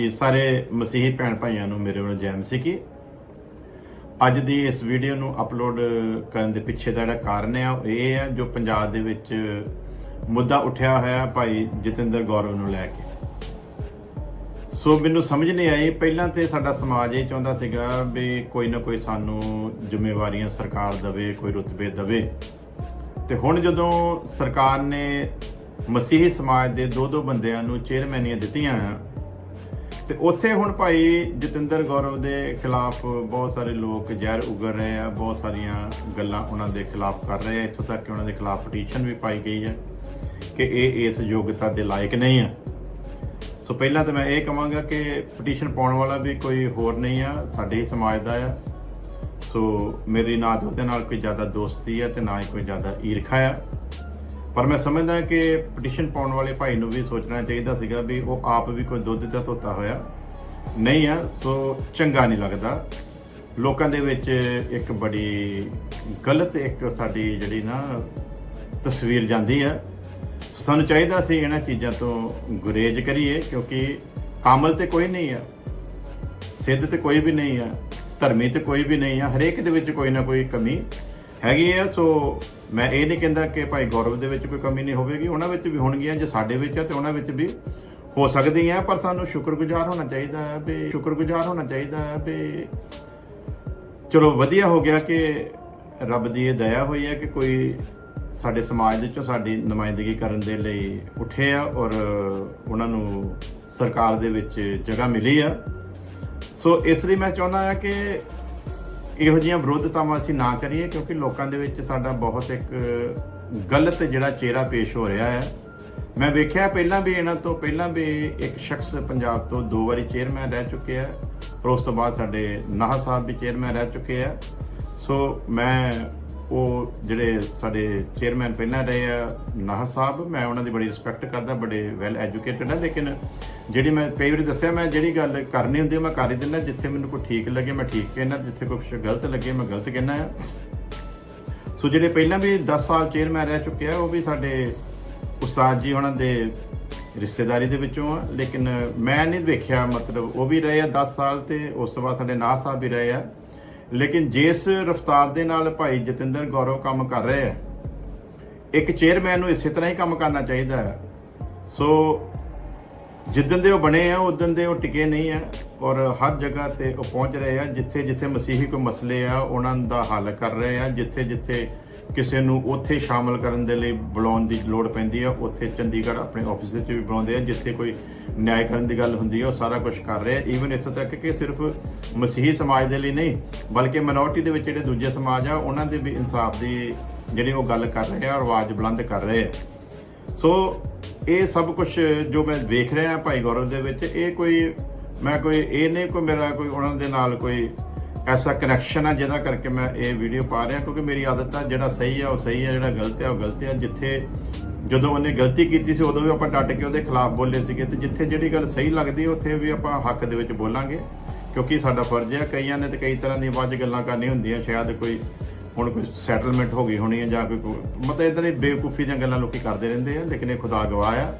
ਜੀ, ਸਾਰੇ ਮਸੀਹੀ ਭੈਣ ਭਾਈਆਂ ਨੂੰ ਮੇਰੇ ਵੱਲੋਂ ਜੈ ਮਸੀਹ। ਕੀ ਅੱਜ ਦੀ ਇਸ ਵੀਡੀਓ ਨੂੰ ਅਪਲੋਡ ਕਰਨ ਦੇ ਪਿੱਛੇ ਦਾ ਜਿਹੜਾ ਕਾਰਨ ਹੈ ਉਹ ਇਹ ਹੈ ਜੋ ਪੰਜਾਬ ਦੇ ਵਿੱਚ ਮੁੱਦਾ ਉੱਠਿਆ ਹੋਇਆ ਭਾਈ ਜਤਿੰਦਰ ਗੌਰਵ ਨੂੰ ਲੈ ਕੇ। ਸੋ ਮੈਨੂੰ ਸਮਝ ਨਹੀਂ ਆਈ, ਪਹਿਲਾਂ ਤੇ ਸਾਡਾ ਸਮਾਜ ਇਹ ਚਾਹੁੰਦਾ ਸੀਗਾ ਵੀ ਕੋਈ ਨਾ ਕੋਈ ਸਾਨੂੰ ਜ਼ਿੰਮੇਵਾਰੀਆਂ ਸਰਕਾਰ ਦਵੇ, ਕੋਈ ਰੁਤਬੇ ਦਵੇ। ਤੇ ਹੁਣ ਜਦੋਂ ਸਰਕਾਰ ਨੇ ਮਸੀਹੀ ਸਮਾਜ ਦੇ ਦੋ ਦੋ ਬੰਦਿਆਂ ਨੂੰ ਚੇਅਰਮੈਨੀਆਂ ਦਿੱਤੀਆਂ ਤੇ ਉੱਥੇ ਹੁਣ ਭਾਈ ਜਤਿੰਦਰ ਗੌਰਵ ਦੇ ਖਿਲਾਫ ਬਹੁਤ ਸਾਰੇ ਲੋਕ ਜ਼ਹਿਰ ਉਗਰ ਰਹੇ ਆ, ਬਹੁਤ ਸਾਰੀਆਂ ਗੱਲਾਂ ਉਹਨਾਂ ਦੇ ਖਿਲਾਫ ਕਰ ਰਹੇ ਆ। ਇੱਥੋਂ ਤੱਕ ਕਿ ਉਹਨਾਂ ਦੇ ਖਿਲਾਫ ਪਟੀਸ਼ਨ ਵੀ ਪਾਈ ਗਈ ਹੈ ਕਿ ਇਹ ਇਸ ਯੋਗਤਾ ਦੇ ਲਾਇਕ ਨਹੀਂ ਆ। ਸੋ ਪਹਿਲਾਂ ਤਾਂ ਮੈਂ ਇਹ ਕਹਾਂਗਾ ਕਿ ਪਟੀਸ਼ਨ ਪਾਉਣ ਵਾਲਾ ਵੀ ਕੋਈ ਹੋਰ ਨਹੀਂ ਆ, ਸਾਡੇ ਹੀ ਸਮਾਜ ਦਾ ਆ। ਸੋ ਮੇਰੀ ਨਾ ਤਾਂ ਉਹਦੇ ਨਾਲ ਕੋਈ ਜ਼ਿਆਦਾ ਦੋਸਤੀ ਹੈ ਤੇ ਨਾ ਹੀ ਕੋਈ ਜ਼ਿਆਦਾ ਈਰਖਾ ਆ। ਪਰ ਮੈਂ ਸਮਝਦਾ ਕਿ ਪਟੀਸ਼ਨ ਪਾਉਣ ਵਾਲੇ ਭਾਈ ਨੂੰ ਵੀ ਸੋਚਣਾ ਚਾਹੀਦਾ ਸੀਗਾ ਵੀ ਉਹ ਆਪ ਵੀ ਕੋਈ ਦੁੱਧ ਦਾ ਧੋਤਾ ਹੋਇਆ। ਨਹੀਂ ਆ, ਸੋ ਚੰਗਾ ਨਹੀਂ ਲੱਗਦਾ। ਲੋਕਾਂ ਦੇ ਵਿੱਚ ਇੱਕ ਬੜੀ ਗਲਤ ਇੱਕ ਸਾਡੀ ਜਿਹੜੀ ਨਾ ਤਸਵੀਰ ਜਾਂਦੀ ਆ। ਸਾਨੂੰ ਚਾਹੀਦਾ ਸੀ ਇਹਨਾਂ ਚੀਜ਼ਾਂ ਤੋਂ ਗੁਰੇਜ਼ ਕਰੀਏ, ਕਿਉਂਕਿ ਕਾਮਲ ਤੇ ਕੋਈ ਨਹੀਂ ਆ। ਸਿੱਧ ਤੇ ਕੋਈ ਵੀ ਨਹੀਂ ਆ। ਧਰਮੀ ਤੇ ਕੋਈ ਵੀ ਨਹੀਂ ਆ। ਹਰੇਕ ਦੇ ਵਿੱਚ ਕੋਈ ਨਾ ਕੋਈ ਕਮੀ ਹੈਗੀ ਆ, ਸੋ ਮੈਂ ਇਹ ਨਹੀਂ ਕਹਿੰਦਾ ਕਿ ਭਾਈ ਗੌਰਵ ਦੇ ਵਿੱਚ ਕੋਈ ਕਮੀ ਨਹੀਂ ਹੋਵੇਗੀ, ਉਹਨਾਂ ਵਿੱਚ ਵੀ ਹੋਣਗੀਆਂ ਜੇ ਸਾਡੇ ਵਿੱਚ ਆ ਤੇ ਉਹਨਾਂ ਵਿੱਚ ਵੀ ਹੋ ਸਕਦੀਆਂ, ਪਰ ਸਾਨੂੰ ਸ਼ੁਕਰਗੁਜ਼ਾਰ ਹੋਣਾ ਚਾਹੀਦਾ ਹੈ ਵੀ ਸ਼ੁਕਰਗੁਜ਼ਾਰ ਹੋਣਾ ਚਾਹੀਦਾ ਹੈ ਵੀ ਚਲੋ ਵਧੀਆ ਹੋ ਗਿਆ ਕਿ ਰੱਬ ਦੀ ਇਹ ਦਇਆ ਹੋਈ ਹੈ ਕਿ ਕੋਈ ਸਾਡੇ ਸਮਾਜ ਦੇ ਚੋਂ ਸਾਡੀ ਨੁਮਾਇੰਦਗੀ ਕਰਨ ਦੇ ਲਈ ਉੱਠੇ ਆ ਔਰ ਉਹਨਾਂ ਨੂੰ ਸਰਕਾਰ ਦੇ ਵਿੱਚ ਜਗ੍ਹਾ ਮਿਲੀ ਆ। ਸੋ ਇਸ ਲਈ ਮੈਂ ਚਾਹੁੰਦਾ ਹਾਂ ਕਿ ਇਹੋ ਜਿਹੀਆਂ ਵਿਰੋਧਤਾਵਾਂ ਅਸੀਂ ਨਾ ਕਰੀਏ, ਕਿਉਂਕਿ ਲੋਕਾਂ ਦੇ ਵਿੱਚ ਸਾਡਾ ਬਹੁਤ ਇੱਕ ਗਲਤ ਜਿਹੜਾ ਚਿਹਰਾ ਪੇਸ਼ ਹੋ ਰਿਹਾ ਹੈ। ਮੈਂ ਵੇਖਿਆ ਪਹਿਲਾਂ ਵੀ ਇਹਨਾਂ ਤੋਂ, ਪਹਿਲਾਂ ਵੀ ਇੱਕ ਸ਼ਖਸ ਪੰਜਾਬ ਤੋਂ ਦੋ ਵਾਰੀ ਚੇਅਰਮੈਨ ਰਹਿ ਚੁੱਕੇ ਹੈ ਪਰ ਉਸ ਤੋਂ ਬਾਅਦ ਸਾਡੇ ਨਾਹ ਸਾਹਿਬ ਵੀ ਚੇਅਰਮੈਨ ਰਹਿ ਚੁੱਕੇ ਆ। ਸੋ ਮੈਂ ਉਹ ਜਿਹੜੇ ਸਾਡੇ ਚੇਅਰਮੈਨ ਪਹਿਲਾਂ ਰਹੇ ਆ ਨਾਹਾ ਸਾਹਿਬ ਮੈਂ ਉਹਨਾਂ ਦੀ ਬੜੀ ਰਿਸਪੈਕਟ ਕਰਦਾ ਬੜੇ ਵੈਲ ਐਜੂਕੇਟਡ ਆ ਲੇਕਿਨ ਜਿਹੜੀ ਮੈਂ ਕਈ ਵਾਰੀ ਦੱਸਿਆ ਮੈਂ ਜਿਹੜੀ ਗੱਲ ਕਰਨੀ ਹੁੰਦੀ ਆ, ਮੈਂ ਕਰ ਹੀ ਦਿੰਦਾ ਜਿੱਥੇ ਮੈਨੂੰ ਕੋਈ ਠੀਕ ਲੱਗੇ ਮੈਂ ਠੀਕ ਕਹਿਣਾ ਜਿੱਥੇ ਕੋਈ ਗਲਤ ਲੱਗੇ ਮੈਂ ਗਲਤ ਕਹਿਣਾ ਆ। ਸੋ ਜਿਹੜੇ ਪਹਿਲਾਂ ਵੀ 10 ਸਾਲ ਚੇਅਰਮੈਨ ਰਹਿ ਚੁੱਕੇ ਆ ਉਹ ਵੀ ਸਾਡੇ ਉਸਤਾਦ ਜੀ ਉਹਨਾਂ ਦੇ ਰਿਸ਼ਤੇਦਾਰੀ ਦੇ ਵਿੱਚੋਂ ਆ ਲੇਕਿਨ ਮੈਂ ਨਹੀਂ ਵੇਖਿਆ ਮਤਲਬ ਉਹ ਵੀ ਰਹੇ ਆ 10 ਸਾਲ ਤੇ ਉਸ ਤੋਂ ਬਾਅਦ ਸਾਡੇ ਨਾਰ ਸਾਹਿਬ ਵੀ ਰਹੇ ਆ। ਲੇਕਿਨ ਜਿਸ ਰਫਤਾਰ ਦੇ ਨਾਲ ਭਾਈ ਜਤਿੰਦਰ ਗੌਰਵ ਕੰਮ ਕਰ ਰਹੇ ਹੈ ਇੱਕ ਚੇਅਰਮੈਨ ਨੂੰ ਇਸੇ ਤਰ੍ਹਾਂ ਹੀ ਕੰਮ ਕਰਨਾ ਚਾਹੀਦਾ ਹੈ। ਸੋ ਜਿੱਦਣ ਦੇ ਉਹ ਬਣੇ ਆ ਉਦੋਂ ਦੇ ਉਹ ਟਿਕੇ ਨਹੀਂ ਆ ਔਰ ਹਰ ਜਗ੍ਹਾ ਤੇ ਉਹ ਪਹੁੰਚ ਰਹੇ ਆ ਜਿੱਥੇ ਜਿੱਥੇ ਮਸੀਹੀ ਕੋਈ ਮਸਲੇ ਆ, ਉਹਨਾਂ ਦਾ ਹੱਲ ਕਰ ਰਹੇ ਆ ਜਿੱਥੇ ਜਿੱਥੇ ਕਿਸੇ ਨੂੰ ਉੱਥੇ ਸ਼ਾਮਲ ਕਰਨ ਦੇ ਲਈ ਬੁਲਾਉਣ ਦੀ ਲੋੜ ਪੈਂਦੀ ਆ। ਉੱਥੇ ਚੰਡੀਗੜ੍ਹ ਆਪਣੇ ਆਫਿਸ ਵਿੱਚ ਵੀ ਬੁਲਾਉਂਦੇ ਆ, ਜਿੱਥੇ ਕੋਈ ਨਿਆਂ ਕਰਨ ਦੀ ਗੱਲ ਹੁੰਦੀ ਹੈ ਉਹ ਸਾਰਾ ਕੁਝ ਕਰ ਰਿਹਾ ਈਵਨ ਇੱਥੋਂ ਤੱਕ ਕਿ ਸਿਰਫ ਮਸੀਹੀ ਸਮਾਜ ਦੇ ਲਈ ਨਹੀਂ, ਬਲਕਿ ਮਿਨੋਰਟੀ ਦੇ ਵਿੱਚ ਜਿਹੜੇ ਦੂਜੇ ਸਮਾਜ ਆ, ਉਹਨਾਂ ਦੇ ਵੀ ਇਨਸਾਫ ਦੀ ਜਿਹੜੀ ਉਹ ਗੱਲ ਕਰ ਰਹੇ ਆ ਔਰ ਆਵਾਜ਼ ਬੁਲੰਦ ਕਰ ਰਹੇ ਆ। ਸੋ ਇਹ ਸਭ ਕੁਝ ਜੋ ਮੈਂ ਵੇਖ ਰਿਹਾ ਭਾਈ ਗੌਰਵ ਦੇ ਵਿੱਚ, ਇਹ ਕੋਈ, ਮੈਂ ਕੋਈ, ਇਹ ਨਹੀਂ ਕੋਈ ਮੇਰਾ ਕੋਈ ਉਹਨਾਂ ਦੇ ਨਾਲ ਕੋਈ ਐਸਾ ਕਨੈਕਸ਼ਨ ਆ ਜਿਹਦਾ ਕਰਕੇ ਮੈਂ ਇਹ ਵੀਡੀਓ ਪਾ ਰਿਹਾ, ਕਿਉਂਕਿ ਮੇਰੀ ਆਦਤ ਆ, ਜਿਹੜਾ ਸਹੀ ਆ ਉਹ ਸਹੀ ਆ, ਜਿਹੜਾ ਗਲਤ ਆ ਉਹ ਗਲਤ ਆ। ਜਿੱਥੇ ਜਦੋਂ ਉਹਨੇ ਗਲਤੀ ਕੀਤੀ ਸੀ, ਉਦੋਂ ਵੀ ਆਪਾਂ ਡਟ ਕੇ ਉਹਦੇ ਖਿਲਾਫ ਬੋਲੇ ਸੀਗੇ। ਤੇ ਜਿੱਥੇ ਜਿਹੜੀ ਗੱਲ ਸਹੀ ਲੱਗਦੀ, ਉੱਥੇ ਵੀ ਆਪਾਂ ਹੱਕ ਦੇ ਵਿੱਚ ਬੋਲਾਂਗੇ। ਕਿਉਂਕਿ ਸਾਡਾ ਫਰਜ਼ ਹੈ ਕਈਆਂ ਨੇ ਤੇ ਕਈ ਤਰ੍ਹਾਂ ਦੀਆਂ ਵੱਜ ਗੱਲਾਂ ਕਰਨੀਆਂ ਹੁੰਦੀਆਂ, ਸ਼ਾਇਦ ਕੋਈ ਹੁਣ ਕੋਈ ਸੈਟਲਮੈਂਟ ਹੋ ਗਈ ਹੋਣੀ ਹੈ ਜਾਂ ਕੋਈ ਮਤਲਬ ਇਦਾਂ ਦੀ ਬੇਵਕੂਫੀ ਦੀਆਂ ਗੱਲਾਂ ਲੋਕੀ ਕਰਦੇ ਰਹਿੰਦੇ ਆ, ਲੇਕਿਨ ਇਹ ਖੁਦਾ ਗਵਾਹ ਆ।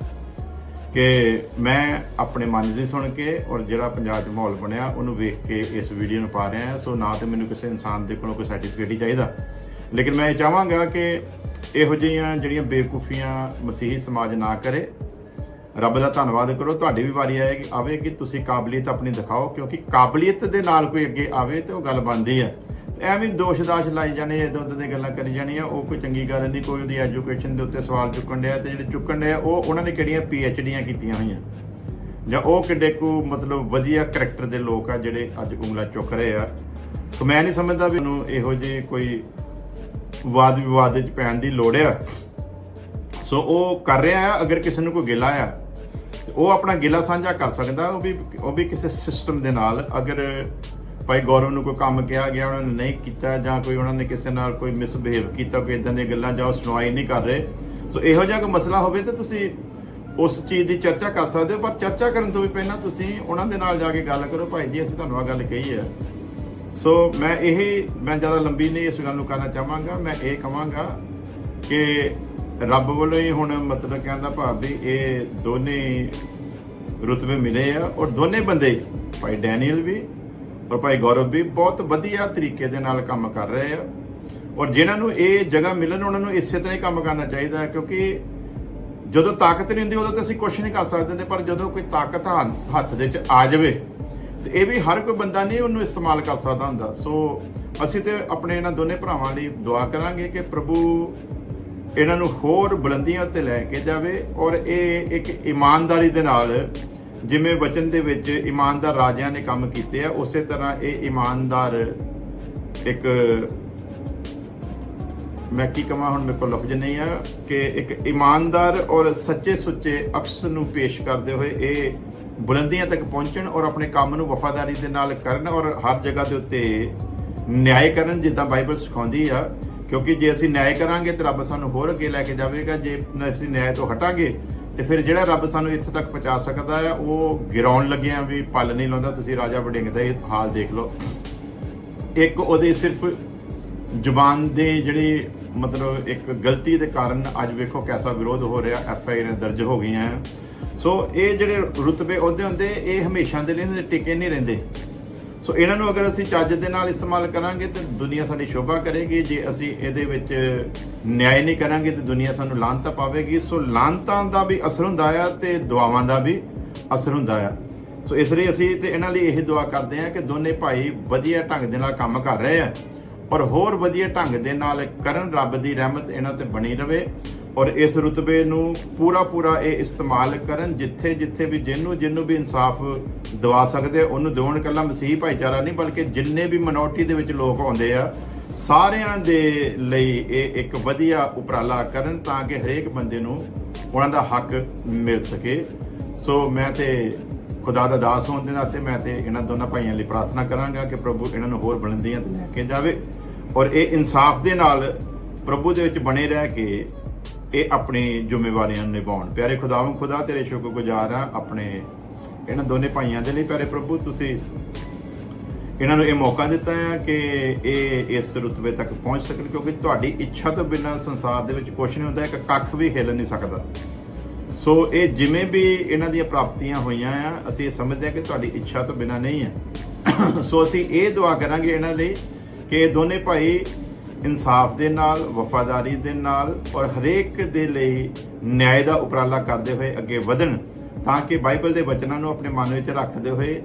ਕਿ ਮੈਂ ਆਪਣੇ ਮਨ ਦੀ ਸੁਣ ਕੇ ਔਰ ਜਿਹੜਾ ਪੰਜਾਬ 'ਚ ਮਾਹੌਲ ਬਣਿਆ, ਉਹਨੂੰ ਵੇਖ ਕੇ ਇਸ ਵੀਡੀਓ ਨੂੰ ਪਾ ਰਿਹਾ ਸੋ ਨਾ ਤੇ ਮੈਨੂੰ ਕਿਸੇ ਇਨਸਾਨ ਦੇ ਕੋਲੋਂ ਕੋਈ ਸਰਟੀਫਿਕੇਟ ਹੀ ਚਾਹੀਦਾ। ਲੇਕਿਨ ਮੈਂ ਇਹ ਚਾਹਾਂਗਾ ਕਿ ਇਹੋ ਜਿਹੀਆਂ ਜਿਹੜੀਆਂ ਬੇਵਕੂਫੀਆਂ ਮਸੀਹੀ ਸਮਾਜ ਨਾ ਕਰੇ। ਰੱਬ ਦਾ ਧੰਨਵਾਦ ਕਰੋ, ਤੁਹਾਡੀ ਵੀ ਵਾਰੀ ਆਏਗੀ ਕਿ ਤੁਸੀਂ ਕਾਬਲੀਅਤ ਆਪਣੀ ਦਿਖਾਓ, ਕਿਉਂਕਿ ਕਾਬਲੀਅਤ ਦੇ ਨਾਲ ਕੋਈ ਅੱਗੇ ਆਵੇ ਤੇ ਉਹ ਗੱਲ ਬਣਦੀ ਹੈ। ਐਵੇਂ ਦੋਸ਼ ਦਾਸ਼ ਲਾਈ ਜਾਣੇ ਇਦਾਂ ਉਦਾਂ ਦੀਆਂ ਗੱਲਾਂ ਕਰੀ ਜਾਣੀਆਂ, ਉਹ ਕੋਈ ਚੰਗੀ ਗੱਲ ਨਹੀਂ, ਕੋਈ ਉਹਦੀ ਐਜੂਕੇਸ਼ਨ ਦੇ ਉੱਤੇ ਸਵਾਲ ਚੁੱਕਣ ਡਿਆ ਤੇ ਜਿਹੜੇ ਚੁੱਕਣ ਡਿਆ ਉਹ ਉਹਨਾਂ ਨੇ ਕਿਹੜੀਆਂ ਪੀ ਐਚ ਡੀਆਂ ਕੀਤੀਆਂ ਹੋਈਆਂ? ਜਾਂ ਉਹ ਕਿੱਡੇ ਕੋ ਮਤਲਬ ਵਧੀਆ ਕਰੈਕਟਰ ਦੇ ਲੋਕ ਆ ਜਿਹੜੇ ਅੱਜ ਉਂਗਲਾਂ ਚੁੱਕ ਰਹੇ ਆ? ਸੋ ਮੈਂ ਨਹੀਂ ਸਮਝਦਾ ਵੀ ਉਹਨੂੰ ਇਹੋ ਜਿਹੇ ਕੋਈ ਵਾਦ ਵਿਵਾਦ ਵਿੱਚ ਪੈਣ ਦੀ ਲੋੜ ਆ। ਸੋ ਉਹ ਕਰ ਰਿਹਾ ਆ, ਅਗਰ ਕਿਸੇ ਨੂੰ ਕੋਈ ਗਿਲਾ ਆ, ਤੇ ਉਹ ਆਪਣਾ ਗਿਲਾ ਸਾਂਝਾ ਕਰ ਸਕਦਾ, ਉਹ ਵੀ ਉਹ ਵੀ ਕਿਸੇ ਸਿਸਟਮ ਦੇ ਨਾਲ, ਅਗਰ ਭਾਈ ਗੌਰਵ ਨੂੰ ਕੋਈ ਕੰਮ ਕਿਹਾ ਗਿਆ, ਉਹਨਾਂ ਨੇ ਨਹੀਂ ਕੀਤਾ ਜਾਂ ਕੋਈ ਉਹਨਾਂ ਨੇ ਕਿਸੇ ਨਾਲ ਕੋਈ ਮਿਸਬਿਹੇਵ ਕੀਤਾ, ਕੋਈ ਇਦਾਂ ਦੀਆਂ ਗੱਲਾਂ ਜਾਂ ਉਹ ਸੁਣਵਾਈ ਨਹੀਂ ਕਰ ਰਹੇ। ਸੋ ਇਹੋ ਜਿਹਾ ਕੋਈ ਮਸਲਾ ਹੋਵੇ ਤਾਂ ਤੁਸੀਂ ਉਸ ਚੀਜ਼ ਦੀ ਚਰਚਾ ਕਰ ਸਕਦੇ ਹੋ, ਪਰ ਚਰਚਾ ਕਰਨ ਤੋਂ ਵੀ ਪਹਿਲਾਂ ਤੁਸੀਂ ਉਹਨਾਂ ਦੇ ਨਾਲ ਜਾ ਕੇ ਗੱਲ ਕਰੋ। ਭਾਈ ਜੀ, ਅਸੀਂ ਤੁਹਾਨੂੰ ਆ ਗੱਲ ਕਹੀ ਹੈ। ਸੋ ਮੈਂ ਇਹ, ਮੈਂ ਜ਼ਿਆਦਾ ਲੰਬੀ ਨਹੀਂ ਇਸ ਗੱਲ ਨੂੰ ਕਰਨਾ ਚਾਹਾਂਗਾ। ਮੈਂ ਇਹ ਕਹਾਂਗਾ ਕਿ ਰੱਬ ਵੱਲੋਂ ਹੀ ਹੁਣ ਮਤਲਬ ਕਹਿੰਦਾ ਭਾਵ ਵੀ ਇਹ ਦੋਨੇ ਰੁਤਬੇ ਮਿਲੇ ਆ ਔਰ ਦੋਨੇ ਬੰਦੇ, ਭਾਈ ਡੈਨੀਅਲ ਵੀ ਔਰ ਭਾਈ ਗੌਰਵ ਵੀ ਬਹੁਤ ਵਧੀਆ ਤਰੀਕੇ ਦੇ ਨਾਲ ਕੰਮ ਕਰ ਰਹੇ ਆ। ਔਰ ਜਿਨ੍ਹਾਂ ਨੂੰ ਇਹ ਜਗ੍ਹਾ ਮਿਲਣ, ਉਹਨਾਂ ਨੂੰ ਇਸੇ ਤਰ੍ਹਾਂ ਹੀ ਕੰਮ ਕਰਨਾ ਚਾਹੀਦਾ ਹੈ, ਕਿਉਂਕਿ ਜਦੋਂ ਤਾਕਤ ਨਹੀਂ ਹੁੰਦੀ, ਉਦੋਂ ਤਾਂ ਅਸੀਂ ਕੁਝ ਨਹੀਂ ਕਰ ਸਕਦੇ ਤੇ ਪਰ ਜਦੋਂ ਕੋਈ ਤਾਕਤ ਹੱਥ- ਦੇ ਵਿੱਚ ਆ ਜਾਵੇ, ਤੇ ਇਹ ਵੀ ਹਰ ਕੋਈ ਬੰਦਾ ਨਹੀਂ ਉਹਨੂੰ ਇਸਤੇਮਾਲ ਕਰ ਸਕਦਾ ਹੁੰਦਾ। ਸੋ ਅਸੀਂ ਤੇ ਆਪਣੇ ਇਹਨਾਂ ਦੋਨੇ ਭਰਾਵਾਂ ਲਈ ਦੁਆ ਕਰਾਂਗੇ ਕਿ ਪ੍ਰਭੂ ਇਹਨਾਂ ਨੂੰ ਹੋਰ ਬੁਲੰਦੀਆਂ 'ਤੇ ਲੈ ਕੇ ਜਾਵੇ ਔਰ ਇਹ ਇੱਕ ਇਮਾਨਦਾਰੀ ਦੇ ਨਾਲ ਜਿਵੇਂ ਵਚਨ ਦੇ ਵਿੱਚ ਇਮਾਨਦਾਰ ਰਾਜਿਆਂ ਨੇ ਕੰਮ ਕੀਤੇ ਆ, ਉਸੇ ਤਰ੍ਹਾਂ ਇਹ ਇਮਾਨਦਾਰ ਇੱਕ ਮੈਂ ਕੀ ਕਹਾਂ ਹੁਣ ਮੇਰੇ ਕੋਲ ਲਫ਼ਜ਼ ਨਹੀਂ ਆ, ਕਿ ਇੱਕ ਇਮਾਨਦਾਰ ਔਰ ਸੱਚੇ ਸੁੱਚੇ ਅਕਸ ਨੂੰ ਪੇਸ਼ ਕਰਦੇ ਹੋਏ ਇਹ ਬੁਲੰਦੀਆਂ ਤੱਕ ਪਹੁੰਚਣ ਔਰ ਆਪਣੇ ਕੰਮ ਨੂੰ ਵਫਾਦਾਰੀ ਦੇ ਨਾਲ ਕਰਨ ਔਰ ਹਰ ਜਗ੍ਹਾ ਦੇ ਉੱਤੇ ਨਿਆਂ ਕਰਨ, ਜਿੱਦਾਂ ਬਾਈਬਲ ਸਿਖਾਉਂਦੀ ਆ, ਕਿਉਂਕਿ ਜੇ ਅਸੀਂ ਨਿਆਂ ਕਰਾਂਗੇ ਤਾਂ ਰੱਬ ਸਾਨੂੰ ਹੋਰ ਅੱਗੇ ਲੈ ਕੇ ਜਾਵੇਗਾ, ਜੇ ਅਸੀਂ ਨਿਆਂ ਤੋਂ ਹਟਾਂਗੇ ਤੇ ਫਿਰ ਜਿਹੜਾ ਰੱਬ ਸਾਨੂੰ ਇੱਥੇ ਤੱਕ ਪਹੁੰਚਾ ਸਕਦਾ ਆ ਉਹ ਗਿਰਾਉਣ ਲੱਗਿਆ ਵੀ ਪਲ ਨਹੀਂ ਲਾਉਂਦਾ। ਤੁਸੀਂ ਰਾਜਾ ਵਡਿੰਗ ਦਾ ਇਹ ਹਾਲ ਦੇਖ ਲਓ। ਇੱਕ ਉਹਦੇ ਸਿਰਫ ਜ਼ੁਬਾਨ ਦੇ ਜਿਹੜੀ ਮਤਲਬ ਇੱਕ ਗਲਤੀ ਦੇ ਕਾਰਨ ਅੱਜ ਵੇਖੋ ਕੈਸਾ ਵਿਰੋਧ ਹੋ ਰਿਹਾ, ਐਫ ਆਈ ਆਰ ਦਰਜ ਹੋ ਗਈਆਂ। ਸੋ ਇਹ ਜਿਹੜੇ ਰੁਤਬੇ ਅਹੁਦੇ ਹੁੰਦੇ, ਇਹ ਹਮੇਸ਼ਾ ਦੇ ਲਈ ਇਹਨਾਂ ਟਿਕੇ ਨਹੀਂ ਰਹਿੰਦੇ। ਸੋ ਇਹਨਾਂ ਨੂੰ ਅਗਰ ਅਸੀਂ ਚੱਜ ਦੇ ਨਾਲ ਇਸਤੇਮਾਲ ਕਰਾਂਗੇ ਤੇ ਦੁਨੀਆ ਸਾਡੀ ਸ਼ੋਭਾ ਕਰੇਗੀ। ਜੇ ਅਸੀਂ ਇਹਦੇ ਵਿੱਚ ਨਿਆਂ ਨਹੀਂ ਕਰਾਂਗੇ ਤੇ ਦੁਨੀਆ ਸਾਨੂੰ ਲਾਂਤਾ ਪਾਵੇਗੀ। ਸੋ ਲਾਂਤਾਂ ਦਾ ਵੀ ਅਸਰ ਹੁੰਦਾ ਆ ਤੇ ਦੁਆਵਾਂ ਦਾ ਵੀ ਅਸਰ ਹੁੰਦਾ ਆ। ਸੋ ਇਸ ਲਈ ਅਸੀਂ ਤੇ ਇਹਨਾਂ ਲਈ ਇਹ ਦੁਆ ਕਰਦੇ ਹਾਂ ਕਿ ਦੋਨੇ ਭਾਈ ਵਧੀਆ ਢੰਗ ਦੇ ਨਾਲ ਕੰਮ ਕਰ ਰਹੇ ਆ। ਔਰ ਹੋਰ ਵਧੀਆ ਢੰਗ ਦੇ ਨਾਲ ਕਰਨ ਰੱਬ ਦੀ ਰਹਿਮਤ ਇਹਨਾਂ ਤੇ ਬਣੀ ਰਵੇ। ਔਰ ਇਸ ਰੁਤਬੇ ਨੂੰ ਪੂਰਾ ਪੂਰਾ ਇਹ ਇਸਤੇਮਾਲ ਕਰਨ ਜਿੱਥੇ ਜਿੱਥੇ ਵੀ ਜਿਹਨੂੰ ਜਿਹਨੂੰ ਵੀ ਇਨਸਾਫ ਦਵਾ ਸਕਦੇ, ਉਹਨੂੰ ਦਿਵਾਉਣ ਕੱਲਾ ਮਸੀਹ ਭਾਈਚਾਰਾ ਨਹੀਂ, ਬਲਕਿ ਜਿੰਨੇ ਵੀ ਮਿਨੋਰਟੀ ਦੇ ਵਿੱਚ ਲੋਕ ਆਉਂਦੇ ਆ, ਸਾਰਿਆਂ ਦੇ ਲਈ ਇਹ ਇੱਕ ਵਧੀਆ ਉਪਰਾਲਾ ਕਰਨ ਤਾਂ ਕਿ ਹਰੇਕ ਬੰਦੇ ਨੂੰ ਉਹਨਾਂ ਦਾ ਹੱਕ ਮਿਲ ਸਕੇ। ਸੋ ਮੈਂ ਤੇ ਖੁਦਾ ਦਾ ਦਾਸ ਹੋਣ ਦੇ ਨਾਤੇ ਮੈਂ ਤੇ ਇਹਨਾਂ ਦੋਨਾਂ ਭਾਈਆਂ ਲਈ ਪ੍ਰਾਰਥਨਾ ਕਰਾਂਗਾ ਕਿ ਪ੍ਰਭੂ ਇਹਨਾਂ ਨੂੰ ਹੋਰ ਬੁਲੰਦੀਆਂ ਤੇ ਲੈ ਕੇ ਜਾਵੇ। ਔਰ ਇਹ ਇਨਸਾਫ ਦੇ ਨਾਲ ਪ੍ਰਭੂ ਦੇ ਵਿੱਚ ਬਣੇ ਰਹਿ ਕੇ ਇਹ ਆਪਣੀ ਜ਼ਿੰਮੇਵਾਰੀਆਂ ਨਿਭਾਉਣ। ਪਿਆਰੇ ਖੁਦਾਵੰ ਖੁਦਾ ਤੇਰੇ ਸ਼ੁਕਰਗੁਜ਼ਾਰ ਆ ਆਪਣੇ ਇਹਨਾਂ ਦੋਨੇ ਭਾਈਆਂ ਦੇ ਲਈ। ਪਿਆਰੇ ਪ੍ਰਭੂ, ਤੁਸੀਂ ਇਹਨਾਂ ਨੂੰ ਇਹ ਮੌਕਾ ਦਿੱਤਾ ਹੈ ਕਿ ਇਹ ਇਸ ਰੁਤਬੇ ਤੱਕ ਪਹੁੰਚ ਸਕਣ, ਕਿਉਂਕਿ ਤੁਹਾਡੀ ਇੱਛਾ ਤੋਂ ਬਿਨਾਂ ਸੰਸਾਰ ਦੇ ਵਿੱਚ ਕੁਝ ਨਹੀਂ ਹੁੰਦਾ, ਇੱਕ ਕੱਖ ਵੀ ਹਿੱਲ ਨਹੀਂ ਸਕਦਾ। ਸੋ ਇਹ ਜਿਵੇਂ ਵੀ ਇਹਨਾਂ ਦੀਆਂ ਪ੍ਰਾਪਤੀਆਂ ਹੋਈਆਂ ਆ, ਅਸੀਂ ਇਹ ਸਮਝਦੇ ਹਾਂ ਕਿ ਤੁਹਾਡੀ ਇੱਛਾ ਤੋਂ ਬਿਨਾਂ ਨਹੀਂ ਹੈ। ਸੋ ਅਸੀਂ ਇਹ ਦੁਆ ਕਰਾਂਗੇ ਇਹਨਾਂ ਲਈ ਕਿ ਇਹ ਦੋਨੇ ਭਾਈ ਇਨਸਾਫ ਦੇ ਨਾਲ, ਵਫਾਦਾਰੀ ਦੇ ਨਾਲ ਔਰ ਹਰੇਕ ਦੇ ਲਈ ਨਿਆਂ ਦਾ ਉਪਰਾਲਾ ਕਰਦੇ ਹੋਏ ਅੱਗੇ ਵਧਣ ਤਾਂ ਕਿ ਬਾਈਬਲ ਦੇ ਵਚਨਾਂ ਨੂੰ ਆਪਣੇ ਮਨ ਵਿੱਚ ਰੱਖਦੇ ਹੋਏ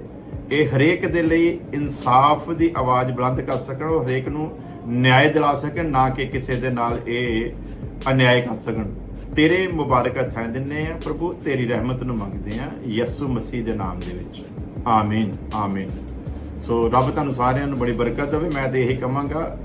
ਇਹ ਹਰੇਕ ਦੇ ਲਈ ਇਨਸਾਫ ਦੀ ਆਵਾਜ਼ ਬੁਲੰਦ ਕਰ ਸਕਣ ਔਰ ਹਰੇਕ ਨੂੰ ਨਿਆਂ ਦਿਲਾ ਸਕਣ, ਨਾ ਕਿ ਕਿਸੇ ਦੇ ਨਾਲ ਇਹ ਅਨਿਆਏ ਕਰ ਸਕਣ। ਤੇਰੇ ਮੁਬਾਰਕ ਹੱਥਾਂ ਦਿੰਨੇ ਆ ਪ੍ਰਭੂ, ਤੇਰੀ ਰਹਿਮਤ ਨੂੰ ਮੰਗਦੇ ਆ ਯਿਸੂ ਮਸੀਹ ਦੇ ਨਾਮ ਦੇ ਵਿੱਚ। ਆਮੀਨ ਆਮੀਨ। ਸੋ ਰੱਬ ਤੁਹਾਨੂੰ ਸਾਰਿਆਂ ਨੂੰ ਬੜੀ ਬਰਕਤ ਦੇਵੇ। ਮੈਂ ਤੇ ਇਹੀ ਕਹਾਂਗਾ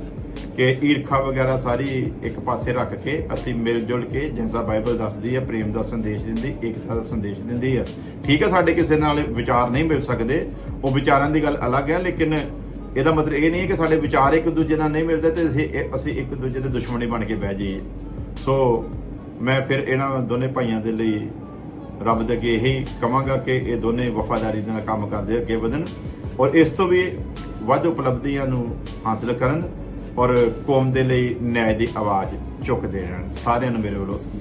ਕਿ ਈਰਖਾ ਵਗੈਰਾ ਸਾਰੀ ਇੱਕ ਪਾਸੇ ਰੱਖ ਕੇ ਅਸੀਂ ਮਿਲ ਜੁਲ ਕੇ ਜਿਵੇਂ ਬਾਈਬਲ ਦੱਸਦੀ ਹੈ ਪ੍ਰੇਮ ਦਾ ਸੰਦੇਸ਼ ਦਿੰਦੀ, ਏਕਤਾ ਦਾ ਸੰਦੇਸ਼ ਦਿੰਦੀ ਹੈ ਠੀਕ ਹੈ ਸਾਡੇ ਕਿਸੇ ਨਾਲ ਵਿਚਾਰ ਨਹੀਂ ਮਿਲ ਸਕਦੇ। ਉਹ ਵਿਚਾਰਾਂ ਦੀ ਗੱਲ ਅਲੱਗ ਹੈ ਲੇਕਿਨ ਇਹਦਾ ਮਤਲਬ ਇਹ ਨਹੀਂ ਹੈ ਕਿ ਸਾਡੇ ਵਿਚਾਰ ਇੱਕ ਦੂਜੇ ਨਾਲ ਨਹੀਂ ਮਿਲਦੇ ਤੇ ਅਸੀਂ ਅਸੀਂ ਇੱਕ ਦੂਜੇ ਦੇ ਦੁਸ਼ਮਣੀ ਬਣ ਕੇ ਬਹਿ ਜਾਈਏ। ਸੋ ਮੈਂ ਫਿਰ ਇਹਨਾਂ ਦੋਨੇ ਭਾਈਆਂ ਦੇ ਲਈ ਰੱਬ ਦੇ ਅੱਗੇ ਇਹੀ ਕਹਾਂਗਾ ਕਿ ਇਹ ਦੋਨੇ ਵਫਾਦਾਰੀ ਦੇ ਨਾਲ ਕੰਮ ਕਰਦੇ ਅੱਗੇ ਵਧਣ। ਔਰ ਇਸ ਤੋਂ ਵੀ ਵੱਧ ਉਪਲਬਧੀਆਂ ਨੂੰ ਹਾਸਲ ਕਰਨ। ਔਰ ਕੌਮ ਦੇ ਲਈ ਨਿਆਂ ਦੀ ਆਵਾਜ਼ ਚੁੱਕਦੇ ਰਹਿਣ ਸਾਰਿਆਂ ਨੂੰ ਮੇਰੇ ਵੱਲੋਂ